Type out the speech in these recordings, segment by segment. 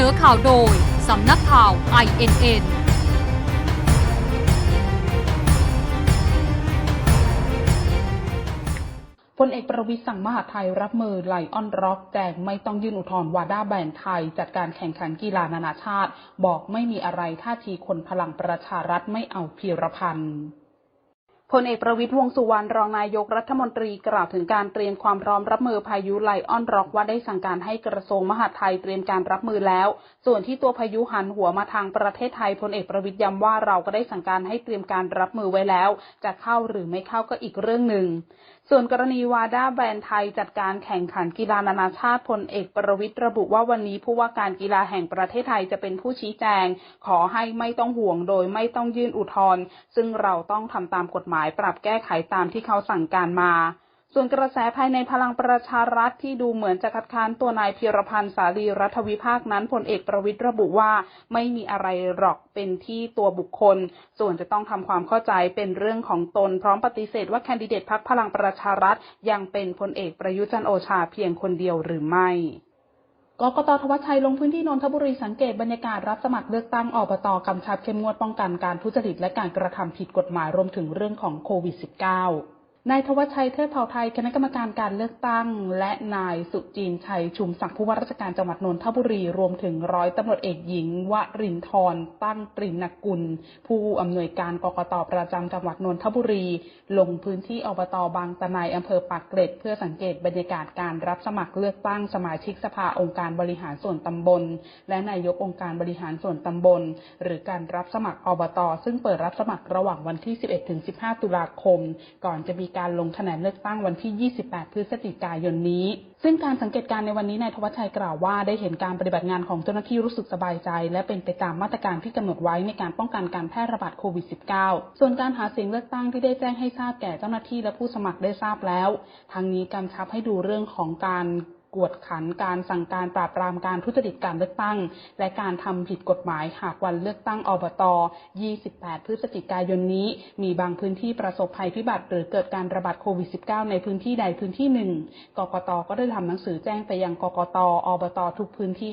นอข่าวโดย สำนักข่าว INN พลเอกประวิตรสั่งมหาไทยรับมือไลออนร็อกแจงไม่ต้องยื่นอุทธรณ์วาด้าแบนไทย จัดการแข่งขันกีฬานานาชาติ บอกไม่มีอะไรท่าทีคนพลังประชารัฐไม่เอาพีรพันธ์ พลเอกประวิตรวงสุวรรณรองนายกรัฐมนตรีกล่าวถึงการเตรียมความพร้อมรับมือพายุไลออนร็อกว่าได้สั่งการให้กระทรวงมหาดไทยเตรียมการรับมือแล้ว ส่วนที่ตัวพายุหันหัวมาทางประเทศไทยพลเอกประวิตรย้ำว่าเราก็ได้สั่งการให้เตรียมการรับมือไว้แล้ว จะเข้าหรือไม่เข้าก็อีกเรื่องหนึ่งส่วนกรณีวาด้าแบรนด์ไทยจัดการแข่งขันกีฬานานาชาติพลเอกประวิตรระบุว่าวันนี้ผู้ว่าการกีฬาแห่งประเทศไทยจะเป็นผู้ชี้แจง ขอให้ไม่ต้องห่วงโดยไม่ต้องยื่นอุทธรณ์ซึ่งเราต้องทำตามกฎหมายปรับแก้ไขตามที่เขาสั่งการมา ส่วนกระแสภายในพลังประชารัฐที่ดูเหมือนจะคัดค้านตัวนายพีรพันธ์สาลีรัฐวิภาคนั้นพลเอกประวิตรระบุว่าไม่มีอะไรหรอกเป็นที่ตัวบุคคล ส่วนจะต้องทำความเข้าใจเป็นเรื่องของตนพร้อมปฏิเสธว่าแคนดิเดตพักพลังประชารัฐยังเป็นพลเอกประยุจันโอชาเพียงคนเดียวหรือไม่กกตทวัชชัยลงพื้นที่นนทบุรีสังเกตบรรยากาศรับสมัครเลือกตั้งอบตกำชับเข้มงวดป้องกันการทุจริตและการกระทำผิดกฎหมายรวมถึงเรื่องของโควิด -19 นายทวัชชัยเทพเผ่าไทยคณะกรรมการการเลือกตั้ง และนายสุจีนชัยชุมศักดิ์ผู้ว่าราชการจังหวัดนนทบุรีรวมถึงร้อยตำรวจเอกหญิงวรินทร์ตั้งตรินกุล ผู้อำนวยการกกตประจำจังหวัดนนทบุรี ลงพื้นที่อบตบางตะไนอำเภอปากเกร็ด เพื่อสังเกตบรรยากาศการรับสมัครเลือกตั้งสมาชิกสภาองค์การบริหารส่วนตำบล และนายกองค์การบริหารส่วนตำบล หรือการรับสมัครอบต ซึ่งเปิดรับสมัครระหว่างวันที่ 11-15 ตุลาคม ก่อนจะมีการลงคะแนนเลือกตั้งวันที่ 28 พฤศจิกายนนี้ ซึ่งการสังเกตการณ์ในวันนี้นายทวัชชัยกล่าวว่าได้เห็นการปฏิบัติงานของเจ้าหน้าที่รู้สึกสบายใจ และเป็นไปตามมาตรการที่กำหนดไว้ในการป้องกันการแพร่ระบาดโควิด -19 ส่วนการหาเสียงเลือกตั้งที่ได้แจ้งให้ทราบแก่เจ้าหน้าที่และผู้สมัครได้ทราบแล้ว ทางนี้กำชับให้ดูเรื่องของการ กวดขันการสั่งการปราบปรามการทุจริตการเลือกตั้ง และการทำผิดกฎหมายหากวันเลือกตั้งอบต 28 พฤศจิกายนนี้ มีบางพื้นที่ประสบภัยพิบัติ หรือเกิดการระบาดโควิด -19 ในพื้นที่ใดพื้นที่หนึ่ง กกต ก็ได้ทำหนังสือแจ้งไปยังกกต อบต ทุกพื้นที่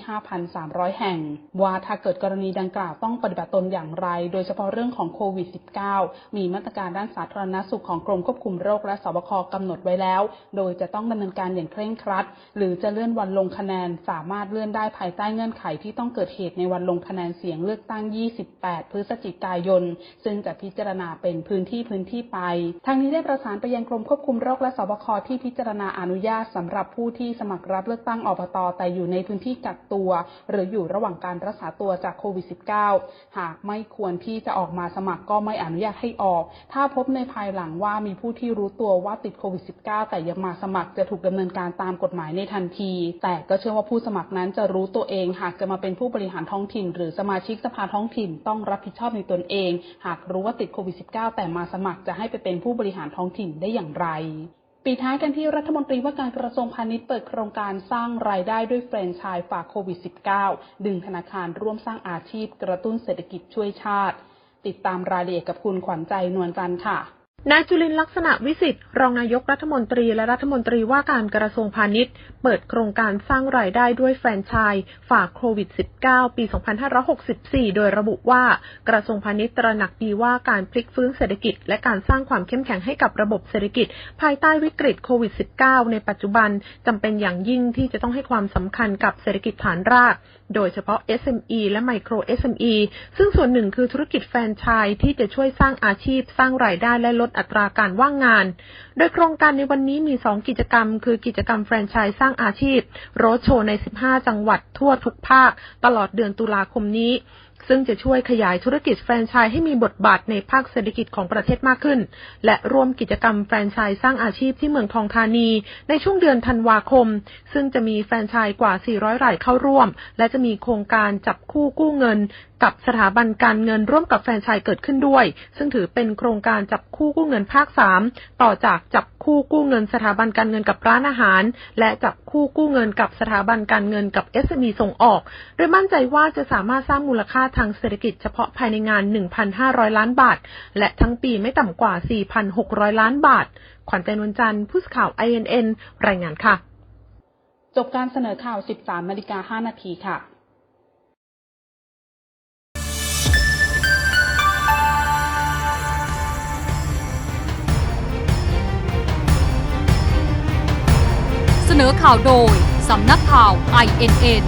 5,300 แห่ง ว่าถ้าเกิดกรณีดังกล่าวต้องปฏิบัติตนอย่างไร โดยเฉพาะเรื่องของโควิด -19 มีมาตรการด้านสาธารณสุขของกรมควบคุมโรคและสบคกำหนดไว้แล้ว โดยจะต้องดำเนินการอย่างเคร่งครัด หรือือจะเลื่อนวันลงคะแนนสามารถเลื่อนได้ภายใต้เงื่อนไขที่ต้องเกิดเหตุในวันลงคะแนนเสียงเลือกตั้ง 28 พฤศจิกายน ซึ่งจะพิจารณาเป็นพื้นที่พื้นที่ไป ทางนี้ได้ประสานไปยังกรมควบคุมโรคและสบคที่พิจารณาอนุญาตสำหรับผู้ที่สมัครรับเลือกตั้งอบต แต่อยู่ในพื้นที่กักตัว หรืออยู่ระหว่างการรักษาตัวจากโควิด -19 หากไม่ควรที่จะออกมาสมัครก็ไม่อนุญาตให้ออก ถ้าพบในภายหลังว่ามีผู้ที่รู้ตัวว่าติดโควิด -19 แต่ยังมาสมัครจะถูกดำเนินการตามกฎหมายในทันที แต่ก็เชื่อว่าผู้สมัครนั้นจะรู้ตัวเอง หากจะมาเป็นผู้บริหารท้องถิ่น หรือสมาชิกสภาท้องถิ่นต้องรับผิดชอบในตนเอง หากรู้ว่าติดโควิด -19 แต่มาสมัครจะให้ไปเป็นผู้บริหารท้องถิ่นได้อย่างไรปีท้ายกันที่รัฐมนตรีว่าการกระทรวงพาณิชย์เปิดโครงการสร้างรายได้ด้วยแฟรนไชส์ฝากโควิด -19 ดึงธนาคารร่วมสร้างอาชีพ กระตุ้นเศรษฐกิจช่วยชาติ ติดตามรายละเอียดกับคุณขวัญใจนวลจันทร์ค่ะ นายจุลินลักษณะวิสิทธิ์รองนายกรัฐมนตรีและรัฐมนตรีว่าการกระทรวงพาณิชย์ เปิดโครงการสร้างรายได้ด้วยแฟรนไชส์ฝากโควิด -19 ปี 2564 โดยระบุว่ากระทรวงพาณิชย์ตระหนักดีว่าการพลิกฟื้นเศรษฐกิจ และการสร้างความเข้มแข็งให้กับระบบเศรษฐกิจ ภายใต้วิกฤตโควิด -19 ในปัจจุบันจำเป็นอย่างยิ่งที่จะต้องให้ความสำคัญกับเศรษฐกิจฐานราก โดยเฉพาะ SME และ Micro SME ซึ่งส่วนหนึ่งคือธุรกิจแฟรนไชส์ที่จะช่วยสร้างอาชีพ สร้างรายได้และลดอัตราการว่างงาน โดยโครงการในวันนี้มี 2 กิจกรรม คือกิจกรรมแฟรนไชส์สร้างอาชีพ โรดโชว์ใน 15 จังหวัดทั่วทุกภาค ตลอดเดือนตุลาคมนี้ ซึ่งจะช่วยขยายธุรกิจแฟรนไชส์ให้มีบทบาทในภาคเศรษฐกิจของประเทศมากขึ้น และร่วมกิจกรรมแฟรนไชส์สร้างอาชีพที่เมืองทองธานี ในช่วงเดือนธันวาคม ซึ่งจะมีแฟรนไชส์กว่า 400 รายเข้าร่วม และจะมีโครงการจับคู่กู้เงิน กับสถาบันการเงินร่วมกับแฟรนไชส์เกิดขึ้นด้วย ซึ่งถือเป็นโครงการจับคู่กู้เงินภาค 3 ต่อจากจับคู่กู้เงินสถาบันการเงินกับร้านอาหาร และจับคู่กู้เงินกับสถาบันการเงินกับ SME ส่งออก โดยมั่นใจว่าจะสามารถสร้างมูลค่าทางเศรษฐกิจเฉพาะภายในงาน 1,500 ล้านบาท และทั้งปีไม่ต่ำกว่า 4,600 ล้านบาท ขวัญใจนวลจันทร์ผู้สื่อข่าว INN รายงานค่ะ จบการเสนอข่าว 13นาฬิกา5นาทีค่ะเสนอข่าวโดย สำนักข่าว INN